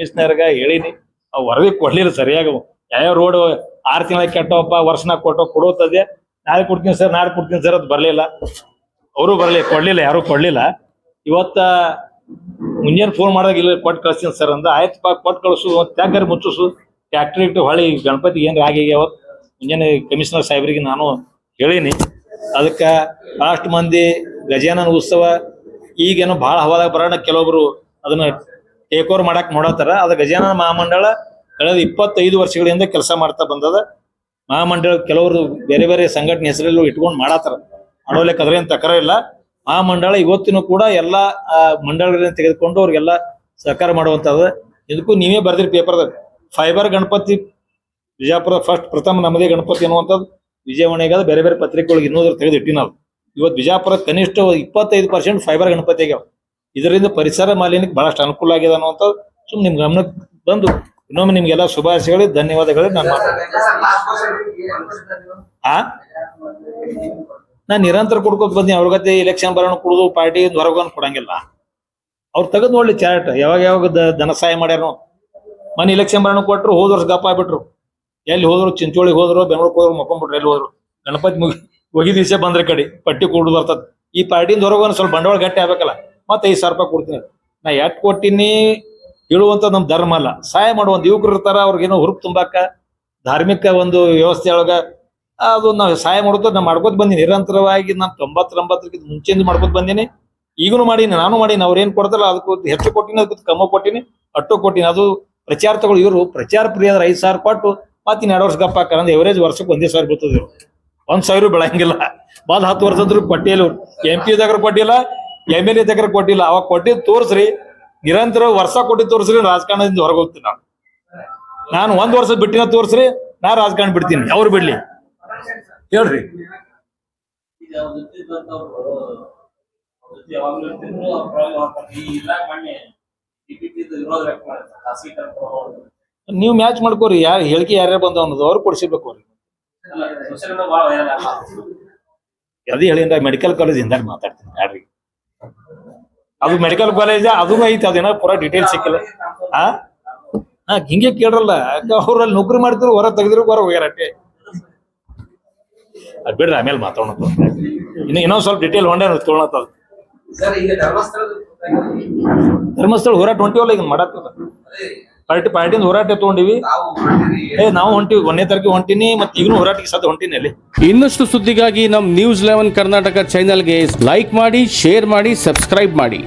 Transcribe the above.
ಕಮಿಷನರ್ಗ ಹೇಳಿನಿ, ಅವ್ ವರದಿ ಕೊಡ್ಲಿಲ್ಲ ಸರಿಯಾಗಿ. ಯಾವ ರೋಡ್ ಆರ್ ತಿಂಗಳ ಕೆಟ್ಟವಪ್ಪ ವರ್ಷನಾಗ ಕೊಟ್ಟೋ ಕೊಡೋತದೆ ನಾಳೆ ಕೊಡ್ತೀನಿ ಸರ್, ನಾಳೆ ಕೊಡ್ತೀನಿ ಸರ್ ಅದು ಬರಲಿಲ್ಲ. ಅವರು ಬರ್ಲಿ, ಕೊಡ್ಲಿಲ್ಲ, ಯಾರು ಕೊಡ್ಲಿಲ್ಲ. ಇವತ್ತ ಮುಂಜಾನೆ ಫೋನ್ ಮಾಡಿದಾಗ ಇಲ್ಲ ಕೊಟ್ಟು ಕಳಿಸ್ತೀನಿ ಸರ್ ಅಂದ. ಪಾ, ಕೊಟ್ಟು ಕಳಿಸು, ಟ್ಯಾಕರ್ ಮುಚ್ಚಿಸು. ಟ್ಯಾಕ್ಟ್ರಿ ಇಟ್ಟು ಹೊಳಿ ಗಣಪತಿ ಏನ್ರ ಅವತ್ತು ಮುಂಜಾನೆ ಕಮಿಷನರ್ ಸಾಹೇಬ್ರಿಗೆ ನಾನು ಹೇಳೀನಿ. ಅದಕ್ಕೆ ಬಹಳಷ್ಟು ಮಂದಿ ಗಜಾನನ ಉತ್ಸವ, ಈಗೇನೋ ಬಹಳ ಹವಾದಾಗ ಬರೋಣ, ಕೆಲವೊಬ್ರು ಅದನ್ನ ಟೇಕ್ ಓವರ್ ಮಾಡಕ್ ನೋಡತ್ತಾರ. ಅದ ಗಜಾನನ ಮಹಾಮಂಡಳ ಕಳೆದ ಇಪ್ಪತ್ತೈದು ವರ್ಷಗಳಿಂದ ಕೆಲಸ ಮಾಡ್ತಾ ಬಂದದ. ಮಹಾಮಂಡಳ ಕೆಲವರು ಬೇರೆ ಬೇರೆ ಸಂಘಟನೆ ಹೆಸರಲ್ಲೂ ಇಟ್ಕೊಂಡು ಮಾಡತ್ತಾರ. ಮಾಡೋಲಿಕ್ಕೆ ಅಂತ ತಕರ ಇಲ್ಲ. ಮಹಾಮಂಡಳ ಇವತ್ತಿನೂ ಕೂಡ ಎಲ್ಲಾ ಮಂಡಳಗಳನ್ನ ತೆಗೆದುಕೊಂಡು ಅವ್ರಿಗೆಲ್ಲ ಸಹಕಾರ ಮಾಡುವಂತದ ಇದಕ್ಕೂ ನೀವೇ ಬರ್ದಿರಿ ಪೇಪರ್ದಾಗ. ಫೈಬರ್ ಗಣಪತಿ ವಿಜಯಪುರ ಫಸ್ಟ್ ಪ್ರಥಮ ನಮ್ಮದೇ ಗಣಪತಿ ಅನ್ನುವಂಥದ್ದು. ವಿಜಯವಾಣಿಗಾದ ಬೇರೆ ಬೇರೆ ಪತ್ರಿಕೆಗಳಿಗೆ ಇನ್ನೋದ್ರ ತೆಗೆದು ಇಟ್ಟಿನ ನಾವು ಇವತ್ತು ವಿಜಯಪುರ ಕನಿಷ್ಠ ಇಪ್ಪತ್ತೈದು ಪರ್ಸೆಂಟ್ ಫೈಬರ್ ಗಣಪತಿ ಆಗ್ಯಾವ. ಇದರಿಂದ ಪರಿಸರ ಮಾಲಿನ್ಯಕ್ಕೆ ಬಹಳಷ್ಟು ಅನುಕೂಲ ಆಗಿದೆ ಅನ್ನುವಂಥದ್ದು ಸುಮ್ಮನೆ ನಿಮ್ ಗಮನಕ್ಕೆ ಬಂದು ಇನ್ನೊಮ್ಮೆ ನಿಮ್ಗೆಲ್ಲ ಶುಭಾಶಯಗಳು ಧನ್ಯವಾದಗಳು ನಾನು ಆ? ನಾನು ನಿರಂತರ ಕೊಡ್ಕೋತ ಬಂದಿ ಅವ್ರ ಗತೆ ಎಲೆಕ್ಷನ್ ಬರೋಣ ಕುಡಿದು ಪಾರ್ಟಿ ಹೊರಗೋನ್ ಕೊಡಂಗಿಲ್ಲ. ಅವ್ರು ತೆಗೆದು ನೋಡ್ಲಿ ಚಾರ್ಟ್ ಯಾವಾಗ ಯಾವಾಗ ಧನ ಸಹಾಯ ಮಾಡ್ಯಾರೋ. ಮನೆ ಇಲೆಕ್ಷನ್ ಬರೋಣ ಕೊಟ್ಟರು ಹೋದ ವರ್ಷ ಗಪ್ಪ ಆಗ್ಬಿಟ್ರು. ಎಲ್ಲಿ ಹೋದ್ರು? ಚಿಂಚೋಳಿ ಹೋದ್ರು, ಬೆಂಗಳೂರಿಗೆ ಹೋದ್ರು ಮಕ್ಕೊಂಡ್ಬಿಟ್ರು ಎಲ್ಲಿ ಹೋದ್ರು? ಗಣಪತಿ ಮುಗಿ ಹೋಗಿ ದಿವಸ ಬಂದ್ರೆ ಕಡೆ, ಪಟ್ಟಿ ಕೂಡುದು ಬರ್ತದ. ಈ ಪಾರ್ಟಿಯಿಂದ ಹೊರಗೊಂದು ಸ್ವಲ್ಪ ಬಂಡವಾಳ ಗಟ್ಟಿ ಆಗ್ಬೇಕಲ್ಲ. ಮತ್ತೆ ಐದು ಸಾವಿರ ರೂಪಾಯಿ ಕೊಡ್ತೀನಿ. ನಾ ಎಟ್ ಕೊಟ್ಟಿನಿ? ಹೇಳುವಂತ ನಮ್ ಧರ್ಮ ಅಲ್ಲ. ಸಹಾಯ ಮಾಡುವಂತ ಯುವಕರು ಇರ್ತಾರ ಅವ್ರಿಗೇನು ಹುರುಪ್ ತುಂಬಾಕ, ಧಾರ್ಮಿಕ ಒಂದು ವ್ಯವಸ್ಥೆ ಒಳಗ ಅದು ನಾವು ಸಹಾಯ ಮಾಡೋದು ನಾ ಮಾಡ್ಕೋತ ಬಂದೀನಿ. ನಿರಂತರವಾಗಿ ನಾನು ತೊಂಬತ್ತೊಂಬತ್ತಕ್ಕಿಂತ ಮುಂಚೆಯಿಂದ ಮಾಡ್ಕೋತ ಬಂದೀನಿ. ಈಗನು ಮಾಡಿ ನಾನು ಮಾಡೀನಿ, ಅವ್ರ ಏನು ಕೊಡ್ತಾರಲ್ಲ, ಅದಕ್ಕೂ ಹೆಚ್ಚು ಕೊಟ್ಟಿನಿ, ಅದಕ್ಕೆ ಕಮ್ಮ ಕೊಟ್ಟಿನಿ ಅಟ್ಟು ಕೊಟ್ಟಿನಿ. ಅದು ಪ್ರಚಾರ ತಗೊಳ್ಳಿ, ಇವರು ಪ್ರಚಾರ ಪ್ರಿಯ ಅಂದ್ರೆ ಐದು ಸಾವಿರ ಕೊಟ್ಟು ಮತ್ತೆ ಎರಡು ವರ್ಷ ಗಪ್ಪ ಹಾಕ ಅಂದ್ರೆ ಎವರೇಜ್ ವರ್ಷಕ್ಕೆ ಒಂದೇ ಸಾವಿರ ಬೀಳ್ತದೆ ಇವರು. ಒಂದು ಸಾವಿರ ಬೆಳಂಗಿಲ್ಲ. ಬಾದ್ ಹತ್ತು ವರ್ಷ ಅಂದ್ರೂ ಕೊಟ್ಟಿಲ್ಲ ಎಂ ಪಿ ಕೊಟ್ಟಿಲ್ಲ ಎಂ ಎಲ್ ಎ ತಗ್ರ ಕೊಟ್ಟಿಲ್ಲ. ಅವಾಗ ಕೊಟ್ಟಿದ್ ತೋರ್ಸ್ರಿ. ನಿರಂತರ ವರ್ಷ ಕೊಟ್ಟಿದ್ ತೋರ್ಸ್ರಿ ರಾಜಕಾರಣದಿಂದ ಹೊರಗೆ ಹೋಗ್ತೀನಿ ನಾನು. ನಾನು ಒಂದ್ ವರ್ಷ ಬಿಟ್ಟಿನ ತೋರ್ಸ್ರಿ ನಾ ರಾಜಕಾರಣ ಬಿಡ್ತೀನಿ. ಅವ್ರು ಬಿಡ್ಲಿ. ಹೇಳ್ರಿ. ನೀವ್ ಮ್ಯಾಚ್ ಮಾಡ್ಕೋರಿ. ಯಾರು ಹೇಳಿಕೆ ಯಾರ್ಯಾರು ಬಂದ ಅನ್ನೋದು ಅವ್ರು ಕೊಡಿಸಿರ್ಬೇಕು ಅವ್ರಿಗೆ. ಅದು ಹೇಳಿಂದ ಮೆಡಿಕಲ್ ಇಂದ ಮಾತಾಡ್ತೀನಿ. ಯಾರ್ರಿ? ಅದು ಮೆಡಿಕಲ್ ಕಾಲೇಜ್ ಅದು ಐತಿ ಅದೇನೋ ಪೂರಾ ಡೀಟೇಲ್ ಸಿಕ್ಕಿಲ್ಲ. ಆ? ಹಾ ಹಿಂಗೆ ಕೇಳ್ರಲ್ಲ ಅವ್ರಲ್ಲಿ ನೌಕರಿ ಮಾಡ್ತಿರು ಹೊರ ತೆಗೆದ್ರು ಹೊರ ಹೋಗ್ಯಾರ ಅಟ್ಟೆ ಅದ್ ಬಿಡ್ರಿ ಆಮೇಲೆ ಮಾತಾಡೋಣ ಇನ್ನು ಇನ್ನೊಂದ್ ಸ್ವಲ್ಪ ಡೀಟೇಲ್ ಹೊಂಡೆ ತೊಗೊಳತ್ತ ಧರ್ಮಸ್ಥಳ ಹೋರಾಟ ಹೊಂಟಿವಲ್ಲ ಈಗ ಮಾಡತ್ತದ ಪಾರ್ಟಿ ಪಾರ್ಟಿಯಿಂದ ಹೋರಾಟ ತಗೊಂಡಿವಿ. ಏ ನಾವು ಹೊಂಟಿವಿ. ಒಂದನೇ ತಾರೀಕು ಹೊಂಟಿನಿ ಮತ್ತೆ ಈಗಲೂ ಹೋರಾಟಕ್ಕೆ ಸದ್ಯ ಹೊಂಟಿನಿ ಅಲ್ಲಿ. ಇನ್ನಷ್ಟು ಸುದ್ದಿಗಾಗಿ ನಮ್ಮ ನ್ಯೂಸ್ ಲೆವೆನ್ ಕರ್ನಾಟಕ ಚಾನೆಲ್ಗೆ ಲೈಕ್ ಮಾಡಿ ಶೇರ್ ಮಾಡಿ ಸಬ್ಸ್ಕ್ರೈಬ್ ಮಾಡಿ.